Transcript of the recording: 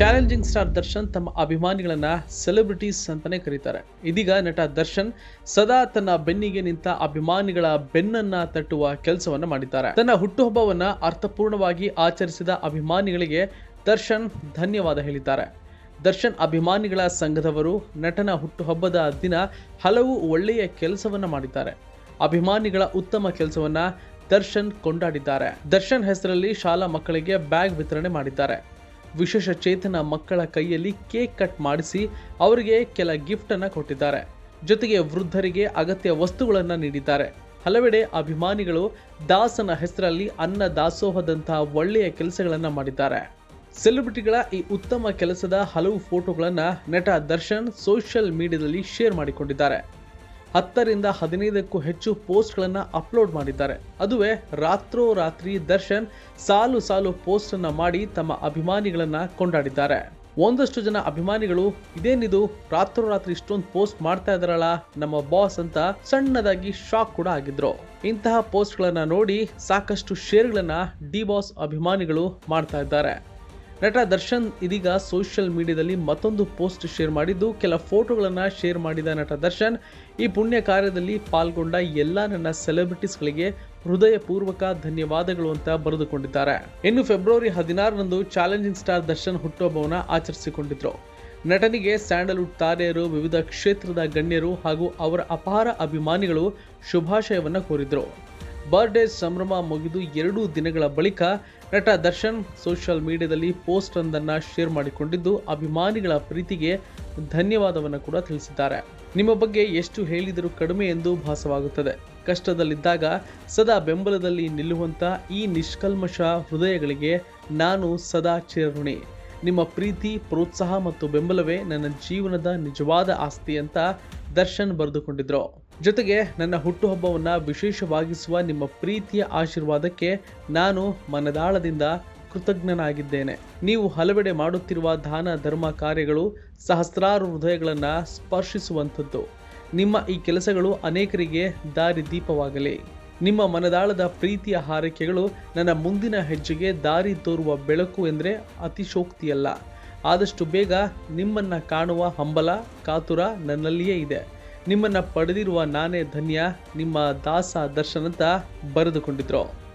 Challenging star Darshan ತಮ್ಮ ಅಭಿಮಾನಿಗಳನ್ನ celebrities ಅಂತಾನೆ ಕರೀತಾರೆ. ಇದೀಗ ನಟ ದರ್ಶನ್ ಸದಾ ತನ್ನ ಬೆನ್ನಿಗೆ ನಿಂತ ಅಭಿಮಾನಿಗಳ ಬೆನ್ನನ್ನ ತಟ್ಟುವ ಕೆಲಸವನ್ನ ಮಾಡಿದ್ದಾರೆ. ತನ್ನ ಹುಟ್ಟುಹಬ್ಬವನ್ನ ಅರ್ಥಪೂರ್ಣವಾಗಿ ಆಚರಿಸಿದ ಅಭಿಮಾನಿಗಳಿಗೆ ದರ್ಶನ್ ಧನ್ಯವಾದ ಹೇಳಿದ್ದಾರೆ. ದರ್ಶನ್ ಅಭಿಮಾನಿಗಳ ಸಂಘದವರು ನಟನ ಹುಟ್ಟುಹಬ್ಬದ ದಿನ ಹಲವು ಒಳ್ಳೆಯ ಕೆಲಸವನ್ನ ಮಾಡಿದ್ದಾರೆ. ಅಭಿಮಾನಿಗಳ ಉತ್ತಮ ಕೆಲಸವನ್ನ ದರ್ಶನ್ ಕೊಂಡಾಡಿದ್ದಾರೆ. ದರ್ಶನ್ ಹೆಸರಲ್ಲಿ ಶಾಲಾ ಮಕ್ಕಳಿಗೆ ಬ್ಯಾಗ್ ವಿತರಣೆ ಮಾಡಿದ್ದಾರೆ. ವಿಶೇಷ ಚೇತನ ಮಕ್ಕಳ ಕೈಯಲ್ಲಿ ಕೇಕ್ ಕಟ್ ಮಾಡಿಸಿ ಅವರಿಗೆ ಕೆಲ ಗಿಫ್ಟನ್ನು ಕೊಟ್ಟಿದ್ದಾರೆ. ಜೊತೆಗೆ ವೃದ್ಧರಿಗೆ ಅಗತ್ಯ ವಸ್ತುಗಳನ್ನು ನೀಡಿದ್ದಾರೆ. ಹಲವೆಡೆ ಅಭಿಮಾನಿಗಳು ದಾಸನ ಹೆಸರಲ್ಲಿ ಅನ್ನ ದಾಸೋಹದಂತಹ ಒಳ್ಳೆಯ ಕೆಲಸಗಳನ್ನು ಮಾಡಿದ್ದಾರೆ. ಸೆಲೆಬ್ರಿಟಿಗಳ ಈ ಉತ್ತಮ ಕೆಲಸದ ಹಲವು ಫೋಟೋಗಳನ್ನು ನಟ ದರ್ಶನ್ ಸೋಷಿಯಲ್ ಮೀಡಿಯಾದಲ್ಲಿ ಶೇರ್ ಮಾಡಿಕೊಂಡಿದ್ದಾರೆ. ಹತ್ತರಿಂದ ಹದಿನೈದಕ್ಕೂ ಹೆಚ್ಚು ಪೋಸ್ಟ್ಗಳನ್ನು ಅಪ್ಲೋಡ್ ಮಾಡಿದ್ದಾರೆ. ಅದುವೇ ರಾತ್ರೋರಾತ್ರಿ ದರ್ಶನ್ ಸಾಲು ಸಾಲು ಪೋಸ್ಟ್ ಅನ್ನ ಮಾಡಿ ತಮ್ಮ ಅಭಿಮಾನಿಗಳನ್ನು ಕೊಂಡಾಡಿದ್ದಾರೆ. ಒಂದಷ್ಟು ಜನ ಅಭಿಮಾನಿಗಳು, ಇದೇನಿದು? ರಾತ್ರೋರಾತ್ರಿ ಇಷ್ಟೊಂದು ಪೋಸ್ಟ್ ಮಾಡ್ತಾ ಇದಾರಲ್ಲ? ನಮ್ಮ ಬಾಸ್ ಅಂತ ಸಣ್ಣದಾಗಿ ಶಾಕ್ ಕೂಡ ಆಗಿದ್ರು. ಇಂತಹ ಪೋಸ್ಟ್ಗಳನ್ನು ನೋಡಿ ಸಾಕಷ್ಟು ಶೇರ್ಗಳನ್ನ ಡಿ ಬಾಸ್ ಅಭಿಮಾನಿಗಳು ಮಾಡ್ತಾ ಇದ್ದಾರೆ. ನಟ ದರ್ಶನ್ ಇದೀಗ ಸೋಷಿಯಲ್ ಮೀಡಿಯಾದಲ್ಲಿ ಮತ್ತೊಂದು ಪೋಸ್ಟ್ ಶೇರ್ ಮಾಡಿದ್ದು, ಕೆಲ ಫೋಟೋಗಳನ್ನು ಶೇರ್ ಮಾಡಿದ ನಟ ದರ್ಶನ್. ಈ ಪುಣ್ಯ ಕಾರ್ಯದಲ್ಲಿ ಪಾಲ್ಗೊಂಡ ಎಲ್ಲ ನನ್ನ ಸೆಲೆಬ್ರಿಟೀಸ್ಗಳಿಗೆ ಹೃದಯಪೂರ್ವಕ ಧನ್ಯವಾದಗಳು ಅಂತ ಬರೆದುಕೊಂಡಿದ್ದಾರೆ. ಇನ್ನು ಫೆಬ್ರವರಿ ಹದಿನಾರರಂದು ಚಾಲೆಂಜಿಂಗ್ ಸ್ಟಾರ್ ದರ್ಶನ್ ಹುಟ್ಟುಹಬ್ಬವನ್ನು ಆಚರಿಸಿಕೊಂಡಿದ್ರು. ನಟನಿಗೆ ಸ್ಯಾಂಡಲ್ವುಡ್ ತಾರೆಯರು, ವಿವಿಧ ಕ್ಷೇತ್ರದ ಗಣ್ಯರು ಹಾಗೂ ಅವರ ಅಪಾರ ಅಭಿಮಾನಿಗಳು ಶುಭಾಶಯವನ್ನು ಕೋರಿದ್ರು. ಬರ್ಡೇ ಸಂಭ್ರಮ ಮುಗಿದು ಎರಡು ದಿನಗಳ ಬಳಿಕ ನಟ ದರ್ಶನ್ ಸೋಷಿಯಲ್ ಮೀಡಿಯಾದಲ್ಲಿ ಪೋಸ್ಟ್ ಒಂದನ್ನು ಶೇರ್ ಮಾಡಿಕೊಂಡಿದ್ದು, ಅಭಿಮಾನಿಗಳ ಪ್ರೀತಿಗೆ ಧನ್ಯವಾದವನ್ನು ಕೂಡ ತಿಳಿಸಿದ್ದಾರೆ. ನಿಮ್ಮ ಬಗ್ಗೆ ಎಷ್ಟು ಹೇಳಿದರೂ ಕಡಿಮೆ ಎಂದು ಭಾಸವಾಗುತ್ತದೆ. ಕಷ್ಟದಲ್ಲಿದ್ದಾಗ ಸದಾ ಬೆಂಬಲದಲ್ಲಿ ನಿಲ್ಲುವಂಥ ಈ ನಿಷ್ಕಲ್ಮಶ ಹೃದಯಗಳಿಗೆ ನಾನು ಸದಾ ಚಿರಋಣಿ ನಿಮ್ಮ ಪ್ರೀತಿ, ಪ್ರೋತ್ಸಾಹ ಮತ್ತು ಬೆಂಬಲವೇ ನನ್ನ ಜೀವನದ ನಿಜವಾದ ಆಸ್ತಿ ಅಂತ ದರ್ಶನ್ ಬರೆದುಕೊಂಡಿದ್ರು. ಜೊತೆಗೆ ನನ್ನ ಹುಟ್ಟುಹಬ್ಬವನ್ನು ವಿಶೇಷವಾಗಿಸುವ ನಿಮ್ಮ ಪ್ರೀತಿಯ ಆಶೀರ್ವಾದಕ್ಕೆ ನಾನು ಮನದಾಳದಿಂದ ಕೃತಜ್ಞನಾಗಿದ್ದೇನೆ. ನೀವು ಹಲವೆಡೆ ಮಾಡುತ್ತಿರುವ ದಾನ, ಧರ್ಮ ಕಾರ್ಯಗಳು ಸಹಸ್ರಾರು ಹೃದಯಗಳನ್ನು ಸ್ಪರ್ಶಿಸುವಂಥದ್ದು. ನಿಮ್ಮ ಈ ಕೆಲಸಗಳು ಅನೇಕರಿಗೆ ದಾರಿ ದೀಪವಾಗಲಿ. ನಿಮ್ಮ ಮನದಾಳದ ಪ್ರೀತಿಯ ಹಾರೈಕೆಗಳು ನನ್ನ ಮುಂದಿನ ಹೆಜ್ಜೆಗೆ ದಾರಿ ತೋರುವ ಬೆಳಕು ಎಂದರೆ ಅತಿಶೋಕ್ತಿಯಲ್ಲ. ಆದಷ್ಟು ಬೇಗ ನಿಮ್ಮನ್ನು ಕಾಣುವ ಹಂಬಲ, ಕಾತುರ ನನ್ನಲ್ಲಿಯೇ ಇದೆ. ನಿಮ್ಮನ್ನ ಪಡೆದಿರುವ ನಾನೇ ಧನ್ಯ. ನಿಮ್ಮ ದಾಸ ದರ್ಶನ್ ಅಂತ ಬರೆದುಕೊಂಡಿದ್ರು.